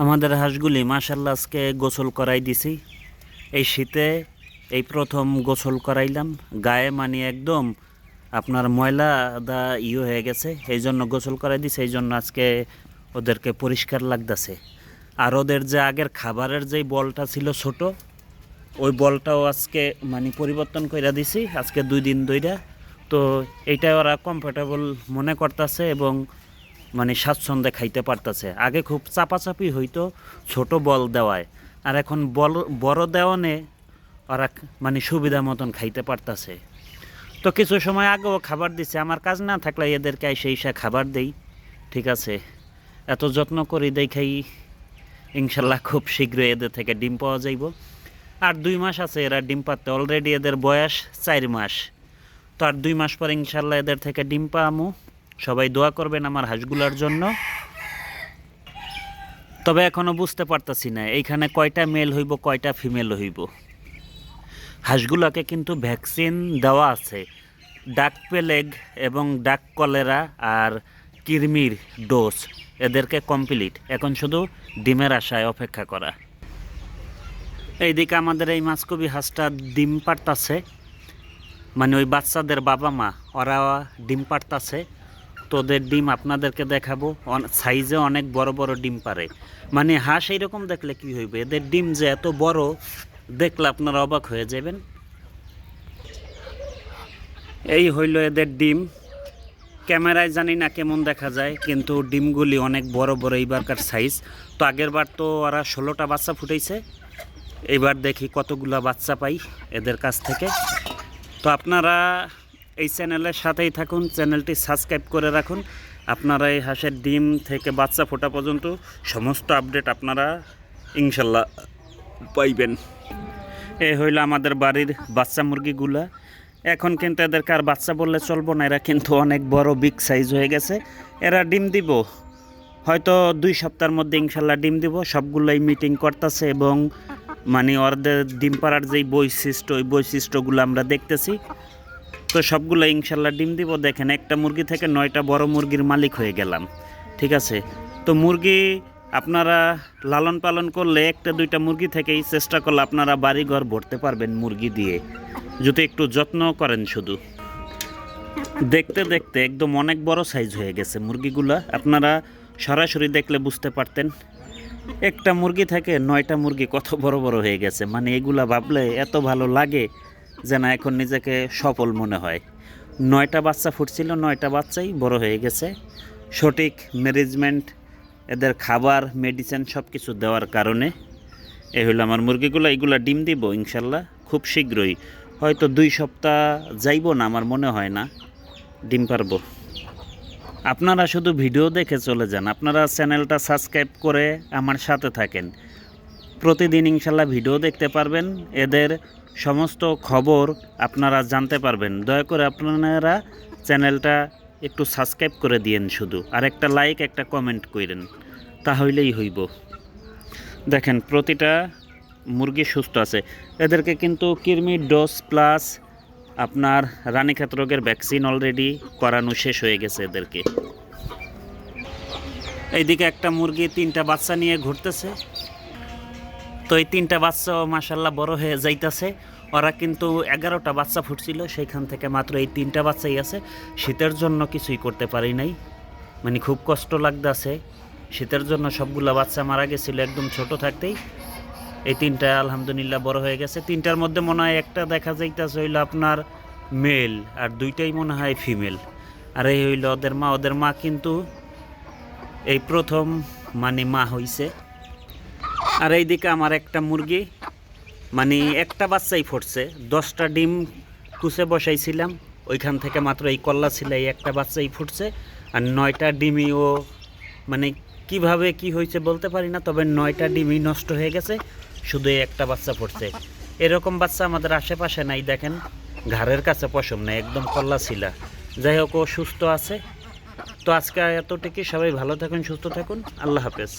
আমাদের হাঁসগুলি মাসাল্লাহ আজকে গোসল করাই দিছি। এই শীতে এই প্রথম গোসল করাইলাম, গায়ে মানে একদম আপনার ময়লা দা ইয়ে হয়ে গেছে, এই জন্য গোসল করাই দিছে, এই জন্য আজকে ওদেরকে পরিষ্কার লাগতেছে। আর ওদের যে আগের খাবারের যেই বলটা ছিল ছোট, ওই বলটাও আজকে মানে পরিবর্তন করে দিছি, আজকে দুই দিন দুইটা তো এইটা ওরা কমফোর্টেবল মনে করতেছে এবং মানে স্বাচ্ছন্দ্যে খাইতে পারতেছে। আগে খুব চাপাচাপি হইতো, ছোট বল দেওয়ায়। আর এখন বল, বড় দেওয়ানে ওরা মানে সুবিধা মতন খাইতে পারতাছে। তো কিছু সময় আগেও খাবার দিছে। আমার কাজ না থাকলে এদেরকে এসে এসে খাবার দেই, ঠিক আছে? এত যত্ন করি দেখাই ইনশাল্লাহ খুব শীঘ্রই এদের থেকে ডিম পাওয়া যাইব। আর দুই মাস আছে এরা ডিম পাততে অলরেডি এদের বয়স চার মাস। তো আর দুই মাস পর ইনশাল্লাহ এদের থেকে ডিম পামু। সবাই দোয়া করবেন আমার হাঁসগুলার জন্য। তবে এখনও বুঝতে পারতাছি না, এইখানে কয়টা মেল হইব, কয়টা ফিমেল হইব। হাঁসগুলোকে কিন্তু ভ্যাকসিন দেওয়া আছে ডাক পেলেগ এবং ডাক কলেরা আর কিরমির ডোজ এদেরকে কমপ্লিট এখন শুধু ডিমের আশায় অপেক্ষা করা। এইদিকে আমাদের এই মাছকবি হাঁসটা ডিম পারতাছে মানে ওই বাচ্চাদের বাবা মা, ওরা ডিম পারতাছে তো ওদের ডিম আপনাদেরকে দেখাবো। সাইজে অনেক বড় বড় ডিম পারে। মানে হাঁস এইরকম দেখলে কি হইবে? এদের ডিম যে এত বড়, দেখলে আপনারা অবাক হয়ে যাবেন। এই হইল এদের ডিম। ক্যামেরায় জানি না কেমন দেখা যায়, কিন্তু ডিমগুলি অনেক বড় বড় এইবারকার সাইজ। তো আগের বার তো ওরা ষোলোটা বাচ্চা ফুটেছে এবার দেখি কতগুলা বাচ্চা পাই এদের কাছ থেকে। তো আপনারা এই চ্যানেলের সাথেই থাকুন, চ্যানেলটি সাবস্ক্রাইব করে রাখুন। আপনারা এই হাঁসের ডিম থেকে বাচ্চা ফোটা পর্যন্ত সমস্ত আপডেট আপনারা ইনশাল্লাহ পাইবেন। এ হইল আমাদের বাড়ির বাচ্চা মুরগিগুলা। এখন কিন্তু এদেরকে আর বাচ্চা বললে চলবো না, এরা কিন্তু অনেক বড় বিগ সাইজ হয়ে গেছে। এরা ডিম দিব। হয়তো দুই সপ্তাহের মধ্যে ইনশাল্লাহ ডিম দিব। সবগুলোই মিটিং করতেছে এবং মানে ওদের ডিম পাড়ার যেই বৈশিষ্ট্য, ওই বৈশিষ্ট্যগুলো আমরা দেখতেছি। তো সবগুলো ইনশাল্লাহ ডিম দিব। দেখেন, একটা মুরগি থেকে নয়টা বড় মুরগির মালিক হয়ে গেলাম। ঠিক আছে? তো মুরগি আপনারা লালন পালন করলে একটা দুইটা মুরগি থেকেই চেষ্টা করলে আপনারা বাড়ি ঘর ভরতে পারবেন মুরগি দিয়ে। যদি একটু যত্ন করেন শুধু। দেখতে দেখতে একদম অনেক বড় সাইজ হয়ে গেছে মুরগিগুলা। আপনারা সরাসরি দেখলে বুঝতে পারতেন, একটা মুরগি থেকে নয়টা মুরগি কত বড় বড় হয়ে গেছে। মানে এগুলা ভাবলে এত ভালো লাগে। যে না এখন নিজেকে সফল মনে হয়। নয়টা বাচ্চা ফুটছিল, নয়টা বাচ্চাই বড় হয়ে গেছে। সঠিক ম্যানেজমেন্ট এদের খাবার মেডিসিন সব কিছু দেওয়ার কারণে। এই হলো আমার মুরগিগুলো, এগুলো ডিম দিব ইনশাল্লাহ, খুব শীঘ্রই। হয়তো দুই সপ্তাহ যাইব না, আমার মনে হয় না। ডিম পারব। আপনারা শুধু ভিডিও দেখে চলে যান। আপনারা চ্যানেলটা সাবস্ক্রাইব করে আমার সাথে থাকেন। প্রতিদিন ইনশাল্লাহ ভিডিও দেখতে পারবেন। এদের সমস্ত খবর আপনারা জানতে পারবেন। দয়া করে আপনারা চ্যানেলটা একটু সাবস্ক্রাইব করে দিয়েন শুধু। আর একটা লাইক একটা কমেন্ট করেন তাহলেই হইব। দেখেন, প্রতিটা মুরগি সুস্থ আছে। এদেরকে কিন্তু কৃমি ডোজ প্লাস আপনার রানীক্ষেত রোগের ভ্যাকসিন অলরেডি করানো শেষ হয়ে গেছে এদেরকে। এইদিকে একটা মুরগি তিনটা বাচ্চা নিয়ে ঘুরতেছে। তো এই তিনটা বাচ্চাও মাসাল্লাহ বড় হয়ে যাইতাছে। ওরা কিন্তু এগারোটা বাচ্চা ফুটছিল, সেইখান থেকে মাত্র এই তিনটা বাচ্চাই আছে। শীতের জন্য কিছুই করতে পারি নাই। মানে খুব কষ্ট লাগতেছে। শীতের জন্য সবগুলা বাচ্চা মারা গেছিল একদম ছোট থাকতেই। এই তিনটা আলহামদুলিল্লাহ বড় হয়ে গেছে। তিনটার মধ্যে মনে হয় একটা দেখা যাইতেছে হইল আপনার মেল, আর দুইটাই মনে হয় ফিমেল। আর এই হইল ওদের মা। ওদের মা কিন্তু এই প্রথম মানে মা হইছে। আর এইদিকে আমার একটা মুরগি মানে একটা বাচ্চাই ফুটছে, দশটা ডিম কুচে বসাইছিলাম, ওইখান থেকে মাত্র এই কল্লা ছিল এই একটা বাচ্চাই ফুটছে, আর নয়টা ডিমই ও মানে কীভাবে কি হয়েছে বলতে পারি না, তবে নয়টা ডিমই নষ্ট হয়ে গেছে, শুধু একটা বাচ্চা ফুটছে। এরকম বাচ্চা আমাদের আশেপাশে নাই, দেখেন, ঘাড়ের কাছে পশম নাই, একদম কল্লা ছিল। যাই হোক, ও সুস্থ আছে। তো আজকে এতটুকু সবাই ভালো থাকুন, সুস্থ থাকুন, আল্লাহ হাফেজ।